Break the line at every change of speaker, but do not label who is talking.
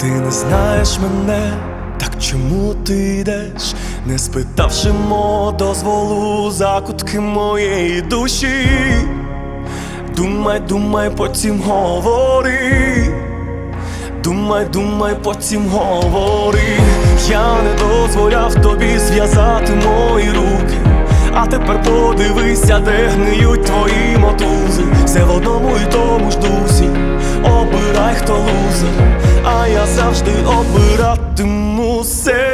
Ти не знаєш мене, так чому ти йдеш, не спитавши мого дозволу закутки моєї душі. Думай, думай, потім говори. Думай, думай, потім говори. Я не дозволяв тобі зв'язати мої руки. А тепер подивися, де гниють твої мотузи. Все в одному і тому ж дусі. Обирай, хто лузер, я завжди обиратиму себе.